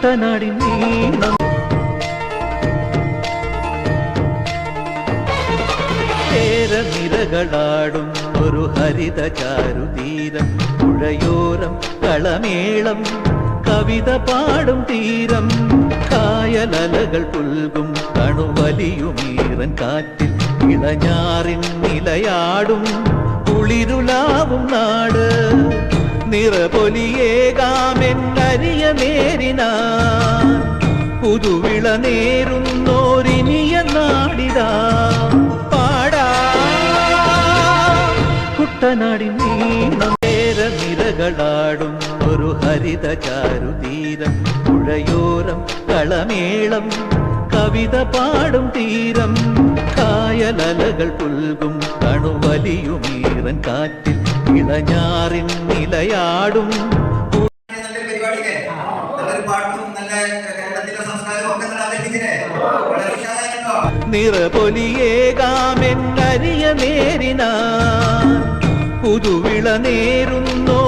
കുട്ടനാടിൻ നീണം നിരകളാടും ഒരു ഹരിത ചാരുതീരം പുഴയോരം കളമേളം കവിത പാടും തീരം. കായലലകൾ പുൽകും കണുവലിയുമീറൻ കാറ്റിൽ ഇളഞ്ഞാറിൻ നിലയാടും കുളിരുലാവും നാട്. നിറപൊലിയേകാമെന്നരിയ നേരിനാ പുതുവിള നേരുന്നോരിനിയ നാടിതാ പാടാ. കുട്ടനാടി നീണം നേര നിരകളാടും ഒരു ഹരിത ചാരുതീരം പുഴയോരം കളമേളം കവിത പാടും തീരം കായലലകൾ പുൽകും കണുവലിയുമീറൻ കാറ്റിൽ ഇളഞ്ഞാറിൻ നിലയാടും നിറപൊലിയേകാമെന്നരിയ നേരിന പുതുവിള നേരുന്നോരിനി